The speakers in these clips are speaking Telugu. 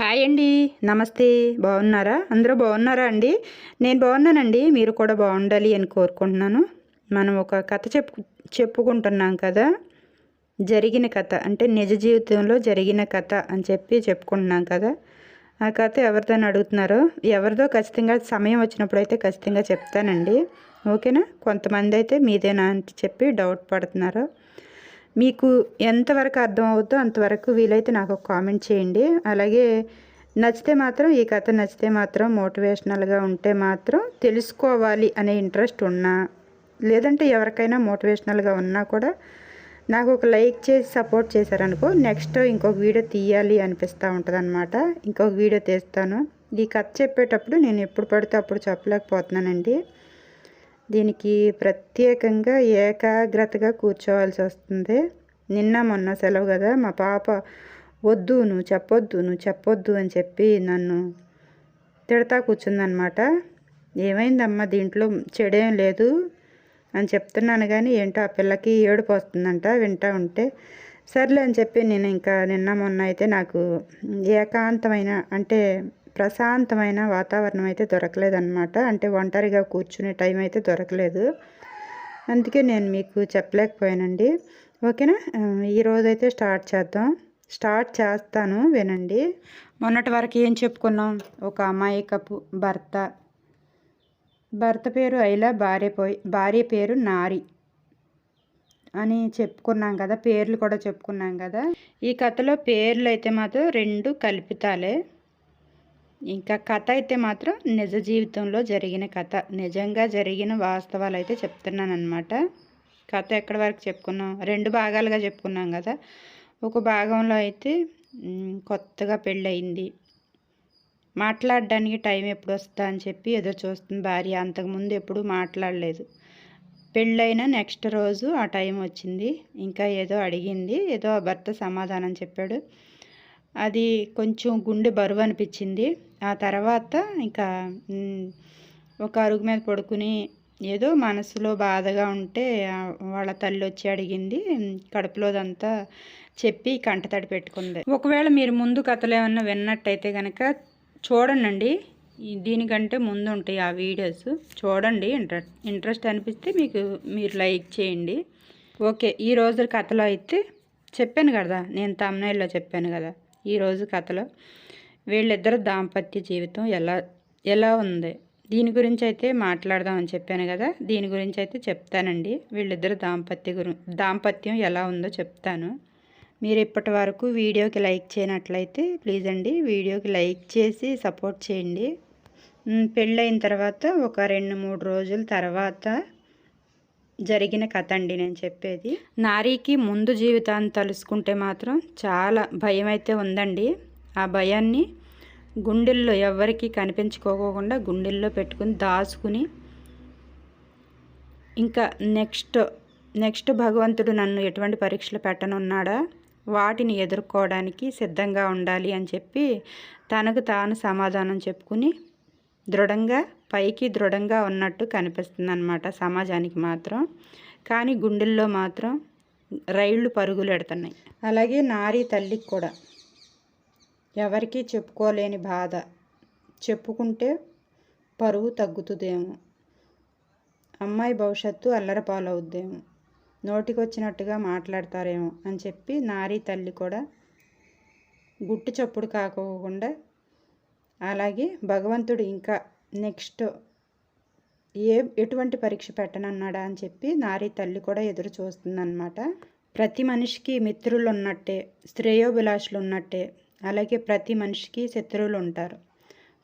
హాయ్ అండి. నమస్తే. బాగున్నారా? అందరూ బాగున్నారా అండి? నేను బాగున్నానండి. మీరు కూడా బాగుండాలి అని కోరుకుంటున్నాను. మనం ఒక కథ చెప్పు చెప్పుకుంటున్నాం కదా? జరిగిన కథ. అంటే నిజ జీవితంలో జరిగిన కథ అని చెప్పి చెప్పుకుంటున్నాం కదా? ఆ కథ ఎవరితో అడుగుతున్నారో? ఎవరిదో ఖచ్చితంగా సమయం వచ్చినప్పుడు అయితే ఖచ్చితంగా చెప్తానండి. ఓకేనా? కొంతమంది అయితే మీదేనా అని చెప్పి డౌట్ పడుతున్నారు? మీకు ఎంతవరకు అర్థమవుతో అంతవరకు వీలైతే నాకు ఒక కామెంట్ చేయండి. అలాగే నచ్చితే మాత్రం ఈ కథ నచ్చితే మాత్రం మోటివేషనల్గా ఉంటే మాత్రం తెలుసుకోవాలి అనే ఇంట్రెస్ట్ ఉన్నా లేదంటే ఎవరికైనా మోటివేషనల్గా ఉన్నా కూడా నాకు ఒక లైక్ చేసి సపోర్ట్ చేశారనుకో నెక్స్ట్ ఇంకొక వీడియో తీయాలి అనిపిస్తూ ఉంటుంది అనమాట ఇంకొక వీడియో తీస్తాను. ఈ కథ చెప్పేటప్పుడు నేను ఎప్పుడు పడితే అప్పుడు చెప్పలేకపోతున్నానండి. దీనికి ప్రత్యేకంగా ఏకాగ్రతగా కూర్చోవాల్సి వస్తుంది. నిన్న మొన్న సెలవు కదా మా పాప వద్దు నువ్వు చెప్పొద్దు నువ్వు చెప్పొద్దు అని చెప్పి నన్ను తిడతా కూర్చుందనమాట ఏమైందమ్మా దీంట్లో చెడేం లేదు అని చెప్తున్నాను కానీ ఏంటో ఆ పిల్లకి ఏడుపు వస్తుందంట వింటా ఉంటే. సర్లే అని చెప్పి నేను ఇంకా నిన్న మొన్న అయితే నాకు ఏకాంతమైన అంటే ప్రశాంతమైన వాతావరణం అయితే దొరకలేదన్నమాట. అంటే ఒంటరిగా కూర్చునే టైం అయితే దొరకలేదు. అందుకే నేను మీకు చెప్పలేకపోయానండి. ఓకేనా? ఈరోజైతే స్టార్ట్ చేద్దాం. స్టార్ట్ చేస్తాను వినండి. మొన్నటి వరకు ఏం చెప్పుకున్నాం? ఒక అమ్మాయి కప్పు భర్త. భర్త పేరు ఐలా భార్య పోయి భార్య పేరు నారి అని చెప్పుకున్నాం కదా పేర్లు కూడా చెప్పుకున్నాం కదా. ఈ కథలో పేర్లు అయితే మాత్రం రెండు కల్పితాలే. ఇంకా కథ అయితే మాత్రం నిజ జీవితంలో జరిగిన కథ. నిజంగా జరిగిన వాస్తవాలు అయితే చెప్తున్నాను అనమాట కథ ఎక్కడి వరకు చెప్పుకున్నాం? రెండు భాగాలుగా చెప్పుకున్నాం కదా. ఒక భాగంలో అయితే కొత్తగా పెళ్ళయింది. మాట్లాడడానికి టైం ఎప్పుడు వస్తా అని చెప్పి ఎదురు చూస్తుంది భార్య. అంతకుముందు ఎప్పుడు మాట్లాడలేదు. పెళ్ళైన నెక్స్ట్ రోజు ఆ టైం వచ్చింది. ఇంకా ఏదో అడిగింది. ఏదో భర్త సమాధానం చెప్పాడు. అది కొంచెం గుండె బరువు అనిపించింది. ఆ తర్వాత ఇంకా ఒక అరుగు మీద పడుకుని ఏదో మనసులో బాధగా ఉంటే వాళ్ళ తల్లి వచ్చి అడిగింది. కడుపులోదంతా చెప్పి కంటతడి పెట్టుకుంది. ఒకవేళ మీరు ముందు కథలు ఏమన్నా విన్నట్టయితే కనుక చూడండి దీనికంటే ముందు ఉంటాయి ఆ వీడియోస్. చూడండి ఇంట్రెస్ట్ ఇంట్రెస్ట్ అనిపిస్తే మీకు మీరు లైక్ చేయండి. ఓకే ఈ రోజు కథలో అయితే చెప్పాను కదా నేను తమ్నైల్లో చెప్పాను కదా. ఈరోజు కథలో వీళ్ళిద్దరు దాంపత్య జీవితం ఎలా ఎలా ఉంది? దీని గురించి అయితే మాట్లాడదామని చెప్పాను కదా దీని గురించి అయితే చెప్తానండి. వీళ్ళిద్దరు దాంపత్య గురి దాంపత్యం ఎలా ఉందో చెప్తాను. మీరు ఇప్పటి వరకు వీడియోకి లైక్ చేయనట్లయితే ప్లీజ్ అండి వీడియోకి లైక్ చేసి సపోర్ట్ చేయండి. పెళ్ళైన తర్వాత ఒక రెండు మూడు రోజుల తర్వాత జరిగిన కథ అండి నేను చెప్పేది. నారీకి ముందు జీవితాన్ని తలుసుకుంటే మాత్రం చాలా భయం అయితే ఉందండి. ఆ భయాన్ని గుండెల్లో ఎవరికి కనిపించుకోకుండా గుండెల్లో పెట్టుకుని దాచుకుని ఇంకా నెక్స్ట్ నెక్స్ట్ భగవంతుడు నన్ను ఎటువంటి పరీక్షలు పెట్టనున్నాడా? వాటిని ఎదుర్కోవడానికి సిద్ధంగా ఉండాలి అని చెప్పి తనకు తాను సమాధానం చెప్పుకుని దృఢంగా పైకి దృఢంగా ఉన్నట్టు కనిపిస్తుంది అనమాట సమాజానికి మాత్రం. కానీ గుండెల్లో మాత్రం రైళ్ళు పరుగులు ఎడుతున్నాయి. అలాగే నారీ తల్లికి కూడా. ఎవరికీ చెప్పుకోలేని బాధ. చెప్పుకుంటే పరువు తగ్గుతుందేమో. అమ్మాయి భవిష్యత్తు అల్లరపాలవుద్దేమో. నోటికొచ్చినట్టుగా మాట్లాడతారేమో అని చెప్పి నారీ తల్లి కూడా గుట్టు చప్పుడు కాకోకుండా అలాగే భగవంతుడు ఇంకా నెక్స్ట్ ఏ ఎటువంటి పరీక్ష పెట్టనన్నాడా అని చెప్పి నారి తల్లి కూడా ఎదురు చూస్తుందన్నమాట. ప్రతి మనిషికి మిత్రులు ఉన్నట్టే శ్రేయోభిలాషులు ఉన్నట్టే అలాగే ప్రతి మనిషికి శత్రువులు ఉంటారు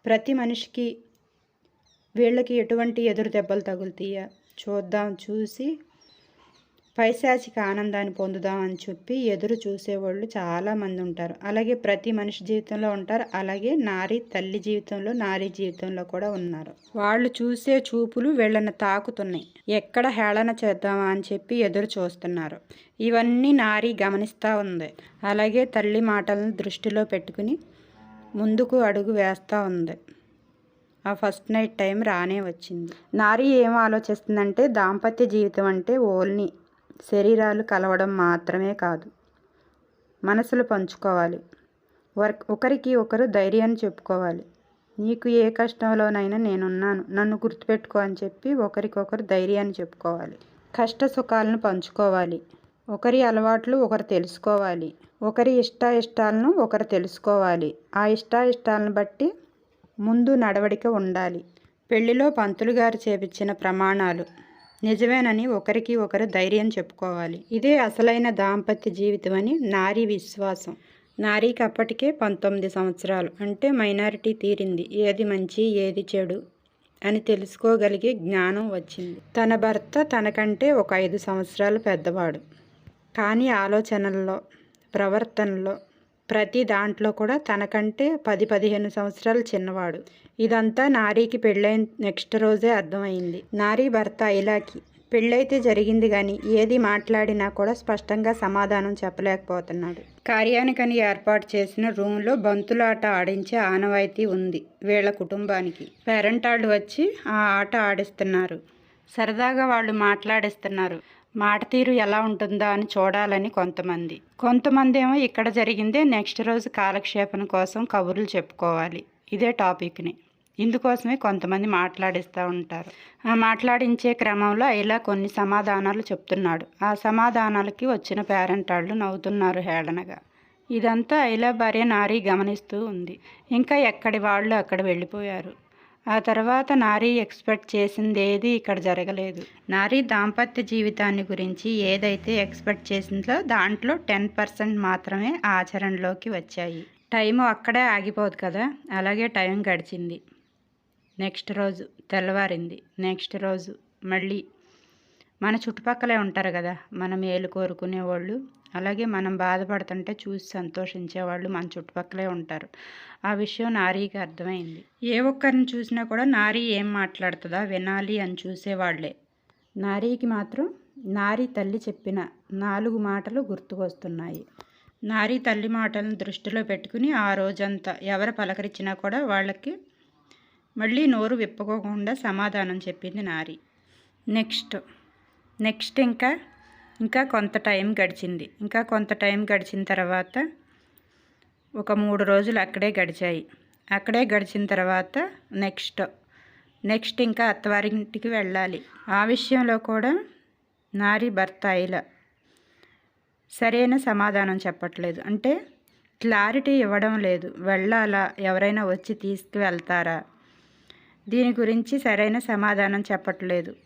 ప్రతి మనిషికి వీళ్ళకి ఎటువంటి ఎదురు దెబ్బలు తగులుతాయా? చూద్దాం చూసి పైశాచిక ఆనందాన్ని పొందుదామని చెప్పి ఎదురు చూసేవాళ్ళు చాలామంది ఉంటారు. అలాగే ప్రతి మనిషి జీవితంలో ఉంటారు. అలాగే నారీ తల్లి జీవితంలో నారీ జీవితంలో కూడా ఉన్నారు. వాళ్ళు చూసే చూపులు వీళ్ళని తాకుతున్నాయి. ఎక్కడ హేళన చేద్దామా అని చెప్పి ఎదురు చూస్తున్నారు. ఇవన్నీ నారీ గమనిస్తూ ఉంది. అలాగే తల్లి మాటలను దృష్టిలో పెట్టుకుని ముందుకు అడుగు వేస్తూ ఉంది. ఆ ఫస్ట్ నైట్ టైం రానే వచ్చింది. నారీ ఏం ఆలోచిస్తుందంటే దాంపత్య జీవితం అంటే ఓల్ని. శరీరాలు కలవడం మాత్రమే కాదు. మనసులు పంచుకోవాలి. వర్క్ ఒకరికి ఒకరు ధైర్యాన్ని చెప్పుకోవాలి. నీకు ఏ కష్టంలోనైనా నేనున్నాను. నన్ను గుర్తుపెట్టుకో అని చెప్పి ఒకరికొకరు ధైర్యాన్ని చెప్పుకోవాలి. కష్ట సుఖాలను పంచుకోవాలి. ఒకరి అలవాట్లు ఒకరు తెలుసుకోవాలి. ఒకరి ఇష్టాయిష్టాలను ఇష్టాలను ఒకరు తెలుసుకోవాలి. ఆ ఇష్టాయిష్టాలను ఇష్టాలను బట్టి ముందు నడవడిక ఉండాలి. పెళ్ళిలో పంతులు గారు చేపించిన ప్రమాణాలు. నిజమేనని ఒకరికి ఒకరు ధైర్యం చెప్పుకోవాలి. ఇదే అసలైన దాంపత్య జీవితం అని నారీ విశ్వాసం. నారీకి అప్పటికే పంతొమ్మిది సంవత్సరాలు. అంటే మైనారిటీ తీరింది. ఏది మంచి ఏది చెడు అని తెలుసుకోగలిగే జ్ఞానం వచ్చింది. తన భర్త తనకంటే ఒక ఐదు సంవత్సరాలు పెద్దవాడు. కానీ ఆలోచనల్లో ప్రవర్తనలో ప్రతి దాంట్లో కూడా తనకంటే పది పదిహేను సంవత్సరాలు చిన్నవాడు. ఇదంతా నారీకి పెళ్ళైన నెక్స్ట్ రోజే అర్థమైంది. నారీ భర్త ఇలాకి పెళ్ళైతే జరిగింది కానీ ఏది మాట్లాడినా కూడా స్పష్టంగా సమాధానం చెప్పలేకపోతున్నాడు. కార్యానికని ఏర్పాటు చేసిన రూమ్లో బంతులాట ఆడించే ఆనవాయితీ ఉంది వీళ్ళ కుటుంబానికి. పేరెంటాళ్ళు వచ్చి ఆ ఆట ఆడిస్తున్నారు. సరదాగా వాళ్ళు మాట్లాడిస్తున్నారు. మాట తీరు ఎలా ఉంటుందా అని చూడాలని కొంతమంది. కొంతమంది ఏమో ఇక్కడ జరిగిందే నెక్స్ట్ రోజు కాలక్షేపణ కోసం కబుర్లు చెప్పుకోవాలి. ఇదే టాపిక్ని. ఇందుకోసమే కొంతమంది మాట్లాడిస్తూ ఉంటారు. ఆ మాట్లాడించే క్రమంలో ఇలా కొన్ని సమాధానాలు చెప్తున్నాడు. ఆ సమాధానాలకి వచ్చిన పేరెంట్ వాళ్ళు నవ్వుతున్నారు హేళనగా. ఇదంతా ఐలా భార్య నారీ గమనిస్తూ ఉంది. ఇంకా ఎక్కడి వాళ్ళు అక్కడ వెళ్ళిపోయారు? ఆ తర్వాత నారీ ఎక్స్పెక్ట్ చేసింది ఏది ఇక్కడ జరగలేదు. నారీ దాంపత్య జీవితాన్ని గురించి ఏదైతే ఎక్స్పెక్ట్ చేసిందో దాంట్లో టెన్ పర్సెంట్ మాత్రమే ఆచరణలోకి వచ్చాయి. టైము అక్కడే ఆగిపోదు కదా అలాగే టైం గడిచింది. నెక్స్ట్ రోజు తెల్లవారింది. నెక్స్ట్ రోజు మళ్ళీ మన చుట్టుపక్కలే ఉంటారు కదా మన మేలు కోరుకునే వాళ్ళు అలాగే మనం బాధపడుతుంటే చూసి సంతోషించేవాళ్ళు మన చుట్టుపక్కలే ఉంటారు. ఆ విషయం నారీకి అర్థమైంది. ఏ ఒక్కరిని చూసినా కూడా నారీ ఏం మాట్లాడుతుందా? వినాలి అని చూసేవాళ్ళే నారీకి మాత్రం నారీ తల్లి చెప్పిన నాలుగు మాటలు గుర్తుకొస్తున్నాయి. నారీ తల్లి మాటలను దృష్టిలో పెట్టుకుని ఆ రోజంతా ఎవరు పలకరించినా కూడా వాళ్ళకి మళ్ళీ నోరు విప్పుకోకుండా సమాధానం చెప్పింది నారి. నెక్స్ట్ నెక్స్ట్ ఇంకా ఇంకా కొంత టైం గడిచింది. ఇంకా కొంత టైం గడిచిన తర్వాత ఒక మూడు రోజులు అక్కడే గడిచాయి. అక్కడే గడిచిన తర్వాత నెక్స్ట్ నెక్స్ట్ ఇంకా అత్తవారింటికి వెళ్ళాలి. ఆ విషయంలో కూడా నారి భర్త అయిల సరైన సమాధానం చెప్పట్లేదు. అంటే క్లారిటీ ఇవ్వడం లేదు. వెళ్ళాలా? ఎవరైనా వచ్చి తీసుకువెళ్తారా? దీని గురించి సరైన సమాధానం చెప్పట్లేదు.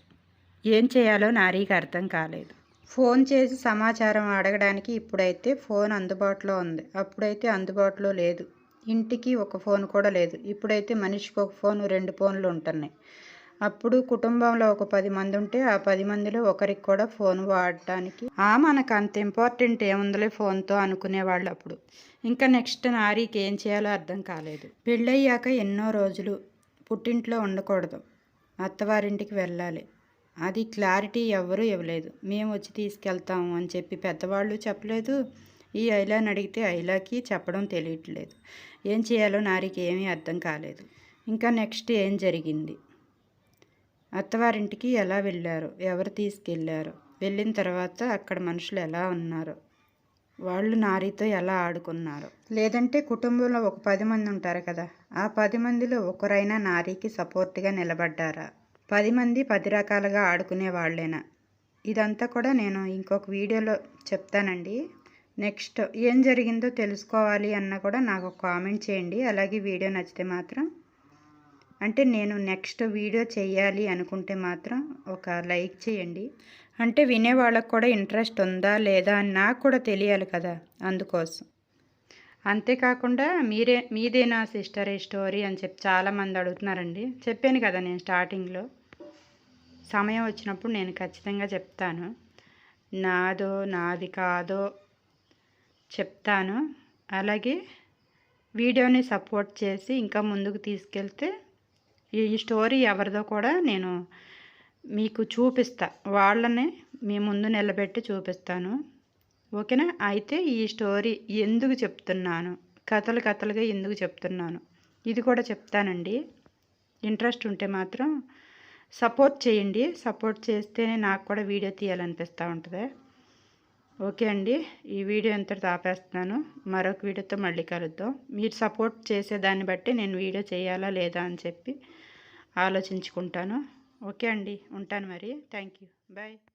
ఏం చేయాలో నారీకి అర్థం కాలేదు. ఫోన్ చేసి సమాచారం అడగడానికి ఇప్పుడైతే ఫోన్ అందుబాటులో ఉంది. అప్పుడైతే అందుబాటులో లేదు. ఇంటికి ఒక ఫోన్ కూడా లేదు. ఇప్పుడైతే మనిషికి ఒక ఫోన్ రెండు ఫోన్లు ఉంటున్నాయి. అప్పుడు కుటుంబంలో ఒక పది మంది ఉంటే ఆ పది మందిలో ఒకరికి కూడా ఫోన్ వాడటానికి ఆ మనకు అంత ఇంపార్టెంట్ ఏముందలే ఫోన్తో అనుకునేవాళ్ళు అప్పుడు. ఇంకా నెక్స్ట్ నారీకి ఏం చేయాలో అర్థం కాలేదు. పెళ్ళయ్యాక ఎన్నో రోజులు పుట్టింట్లో ఉండకూడదు. అత్తవారింటికి వెళ్ళాలి. అది క్లారిటీ ఎవరూ ఇవ్వలేదు. మేము వచ్చి తీసుకెళ్తాము అని చెప్పి పెద్దవాళ్ళు చెప్పలేదు. ఈ ఐలాని అడిగితే ఐలాకి చెప్పడం తెలియట్లేదు. ఏం చేయాలో నారికి ఏమీ అర్థం కాలేదు. ఇంకా నెక్స్ట్ ఏం జరిగింది? అత్తవారింటికి ఎలా వెళ్ళారు? ఎవరు తీసుకెళ్ళారు వెళ్ళిన తర్వాత అక్కడ మనుషులు ఎలా ఉన్నారు? వాళ్ళు నారీతో ఎలా ఆడుకున్నారు? లేదంటే కుటుంబంలో ఒక పది మంది ఉంటారు కదా? ఆ పది మందిలో ఒకరైనా నారీకి సపోర్ట్గా నిలబడ్డారా? పది మంది పది రకాలుగా ఆడుకునే వాళ్ళేనా? ఇదంతా కూడా నేను ఇంకొక వీడియోలో చెప్తానండి. నెక్స్ట్ ఏం జరిగిందో తెలుసుకోవాలి అన్న కూడా నాకు కామెంట్ చేయండి. అలాగే వీడియో నచ్చితే మాత్రం అంటే నేను నెక్స్ట్ వీడియో చేయాలి అనుకుంటే మాత్రం ఒక లైక్ చేయండి. అంటే వినే వాళ్ళకు కూడా ఇంట్రెస్ట్ ఉందా లేదా అని నాకు కూడా తెలియాలి కదా అందుకోసం. అంతేకాకుండా మీరే మీదేనా సిస్టర్ ఈ స్టోరీ అని చెప్పి చాలామంది అడుగుతున్నారండి. చెప్పాను కదా నేను స్టార్టింగ్లో. సమయం వచ్చినప్పుడు నేను ఖచ్చితంగా చెప్తాను. నాదో నాది కాదో చెప్తాను. అలాగే వీడియోని సపోర్ట్ చేసి ఇంకా ముందుకు తీసుకెళ్తే ఈ స్టోరీ ఎవరిదో కూడా నేను మీకు చూపిస్తా. వాళ్ళని మీ ముందు నిలబెట్టి చూపిస్తాను. ఓకేనా? అయితే ఈ స్టోరీ ఎందుకు చెప్తున్నాను? కథలు కథలుగా ఎందుకు చెప్తున్నాను? ఇది కూడా చెప్తానండి. ఇంట్రెస్ట్ ఉంటే మాత్రం సపోర్ట్ చేయండి. సపోర్ట్ చేస్తేనే నాకు కూడా వీడియో తీయాలనిపిస్తూ ఉంటుంది. ఓకే అండి. ఈ వీడియో ఎంతటితో ఆపేస్తున్నాను. మరొక వీడియోతో మళ్ళీ కలుద్దాం. మీరు సపోర్ట్ చేసేదాన్ని బట్టి నేను వీడియో చేయాలా లేదా అని చెప్పి ఆలోచించుకుంటాను. ఓకే అండి. ఉంటాను మరి. Thank you. బాయ్.